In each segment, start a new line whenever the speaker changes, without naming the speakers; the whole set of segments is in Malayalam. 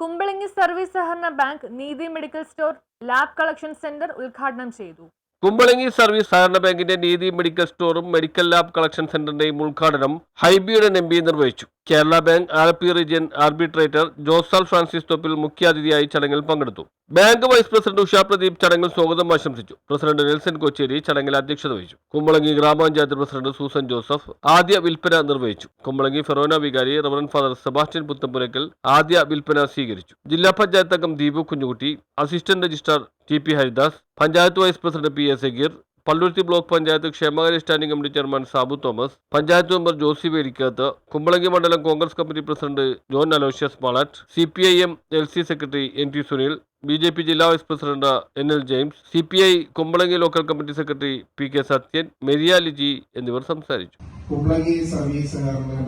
Kumbalangi service സഹകരണ bank Neethi medical store lab collection centre ഉദ്ഘാടനം ചെയ്തു.
കുമ്പളങ്ങി സർവീസ് സഹകരണ ബാങ്കിന്റെ നീതി മെഡിക്കൽ സ്റ്റോറും മെഡിക്കൽ ലാബ് കളക്ഷൻ സെന്ററിന്റെയും ഉദ്ഘാടനം ഹൈബിയുടെ എം നിർവഹിച്ചു. Kerala bank Alleppey region arbitrator ജോസാൽ Francis Thoppil മുഖ്യാതിഥിയായി ചടങ്ങിൽ പങ്കെടുത്തു. Bank vice president Usha Pradeep ചടങ്ങിൽ സ്വാഗതം ആശംസിച്ചു. പ്രസിഡന്റ് നെൽസൺ കൊച്ചേരി ചടങ്ങിൽ അധ്യക്ഷത വഹിച്ചു. കുമ്പളങ്ങി ഗ്രാമപഞ്ചായത്ത് പ്രസിഡന്റ് സൂസൻ ജോസഫ് ആദ്യ വിൽപ്പന നിർവഹിച്ചു. കുമ്പളങ്ങി ഫെറോന വികാരി റവറൻ ഫാദർ സെബാസ്റ്റ്യൻ പുത്തമ്പുരക്കൽ ആദ്യ വിൽപ്പന സ്വീകരിച്ചു. ജില്ലാ പഞ്ചായത്ത് അംഗം Deepu Kunjukutty assistant registrar T P Haridas panchayat vice president P S Sageer Palluruthy block panchayat ക്ഷേമകാര്യ standing committee chairman Sabu Thomas panchayat member Josy Velikkakathu Kumbalangi മണ്ഡലം Congress committee president John Aloysius മാളറ്റ് C P I M L C secretary N T Sunil B J P ജില്ലാ vice president N L James C P I Kumbalangi local committee secretary P K Sathyan Meriya Liji എന്നിവർ സംസാരിച്ചു.
കുമ്പളങ്ങി സർവീസ്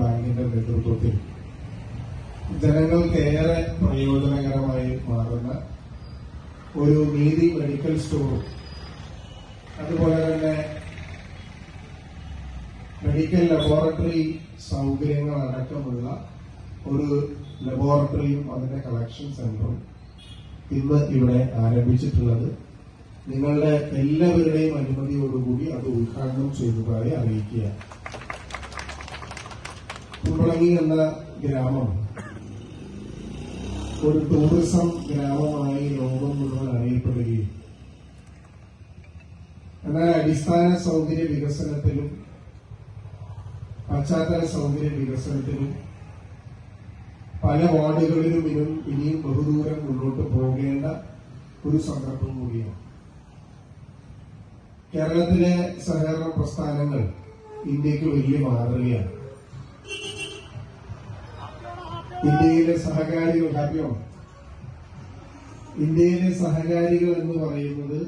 ബാങ്കിന്റെ നേതൃത്വത്തിൽ ജനങ്ങൾക്ക് ഏറെ പ്രയോജനകരമായി മാറുന്ന ഒരു നീതി മെഡിക്കൽ സ്റ്റോറും അതുപോലെ തന്നെ മെഡിക്കൽ ലബോറട്ടറി സൗകര്യങ്ങൾ അടക്കമുള്ള ഒരു ലബോറട്ടറിയും അതിന്റെ കളക്ഷൻ സെന്ററും ഇന്ന് ഇവിടെ ആരംഭിച്ചിട്ടുള്ളത്. നിങ്ങളുടെ എല്ലാവരുടെയും അനുമതിയോടുകൂടി അത് ഉദ്ഘാടനം ചെയ്തതായി അറിയിക്കുക കുമ്പളങ്ങി എന്ന ഗ്രാമം ഒരു ടൂറിസം ഗ്രാമമായി ലോകം മുഴുവൻ അറിയപ്പെടുകയും എന്നാൽ അടിസ്ഥാന സൗകര്യ വികസനത്തിലും പശ്ചാത്തല സൗകര്യ വികസനത്തിലും പല വാർഡുകളിലും ഇനും ഇനിയും ബഹുദൂരം മുന്നോട്ട് പോകേണ്ട ഒരു സന്ദർഭം കൂടിയാണ്. കേരളത്തിലെ സഹകരണ പ്രസ്ഥാനങ്ങൾ ഇന്ത്യയ്ക്ക് വലിയ മാതൃകയാണ്. ഇന്ത്യയിലെ സഹകാരികൾ ഹാപ്പിയാണ് ഇന്ത്യയിലെ സഹകാരികൾ എന്ന് പറയുന്നത്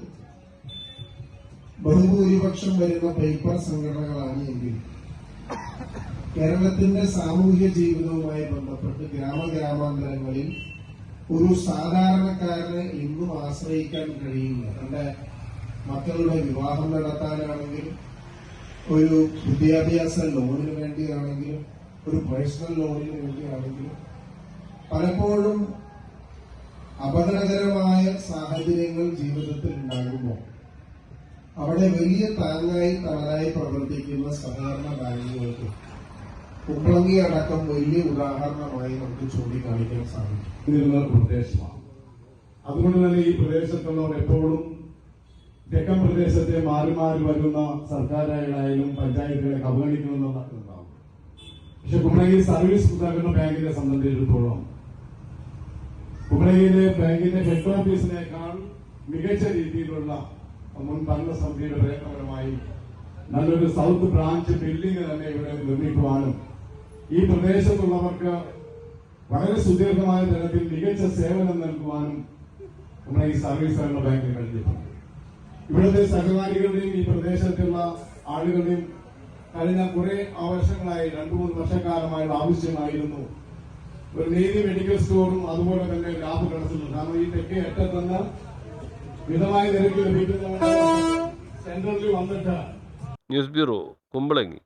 ബഹുഭൂരിപക്ഷം വരുന്ന പേപ്പർ സംഘടനകളാണ് എങ്കിൽ കേരളത്തിന്റെ സാമൂഹ്യ ജീവിതവുമായി ബന്ധപ്പെട്ട് ഗ്രാമഗ്രാമാന്തരങ്ങളിൽ ഒരു സാധാരണക്കാരനെ ഇന്നും ആശ്രയിക്കാൻ കഴിയില്ല. തന്റെ മക്കളുടെ വിവാഹം നടത്താനാണെങ്കിലും ഒരു വിദ്യാഭ്യാസ ലോണിന് വേണ്ടിയാണെങ്കിലും ഒരു പേഴ്സണൽ ലോണിന് വേണ്ടിയാണെങ്കിലും പലപ്പോഴും അപകടകരമായ സാഹചര്യങ്ങൾ ജീവിതത്തിൽ ഉണ്ടാകുമ്പോൾ അവിടെ വലിയ താങ്ങായി തണലായി പ്രവർത്തിക്കുന്ന സഹകരണ ബാങ്കുകൾക്ക് കുമ്പളങ്ങി അടക്കം വലിയ ഉദാഹരണമായി നമുക്ക് ചൂണ്ടിക്കാണിക്കാൻ സാധിക്കും.
പ്രദേശമാണ്. അതുകൊണ്ട് തന്നെ ഈ പ്രദേശത്തുള്ളവർ എപ്പോഴും തെക്കൻ പ്രദേശത്തെ മാറി മാറി വരുന്ന സർക്കാരുകളായാലും പഞ്ചായത്തുകളെ അവഗണിക്കുമെന്നുണ്ടാവും പക്ഷെ കുമളഗി സർവീസ് ഉണ്ടാക്കുന്ന ബാങ്കിനെ സംബന്ധിച്ചിടത്തോളം കുമളഗിയിലെ ബാങ്കിന്റെ ഹെഡ് ഓഫീസിനേക്കാൾ മികച്ച രീതിയിലുള്ള മുൻ ഭരണസമിതിയുടെ പ്രയത്നപരമായി നല്ലൊരു സൗത്ത് ബ്രാഞ്ച് ബിൽഡിംഗ് തന്നെ ഇവിടെ നിർമ്മിക്കുവാനും ഈ പ്രദേശത്തുള്ളവർക്ക് വളരെ സുദീർഘമായ തരത്തിൽ മികച്ച സേവനം നൽകുവാനും നമ്മുടെ ഈ സർവീസ് സഹകരണ ബാങ്കിന് കഴിഞ്ഞിട്ടുണ്ട്. ഇവിടുത്തെ സഹകാരികളുടെയും ഈ പ്രദേശത്തുള്ള ആളുകളുടെയും കഴിഞ്ഞ കുറെ ആവശ്യങ്ങളായി രണ്ടു മൂന്ന് വർഷക്കാലമായുള്ള ആവശ്യമായിരുന്നു. ഒരു നീതി മെഡിക്കൽ സ്റ്റോറും അതുപോലെ തന്നെ ലാബ് കിടക്കുന്നു. കാരണം ഈ തെക്കേ അറ്റത്തുനിന്ന് മിതമായ നിരക്കിൽ ലഭിക്കുന്ന സെന്ററിൽ വന്നിട്ട്
ന്യൂസ് ബ്യൂറോ കുമ്പളങ്ങി.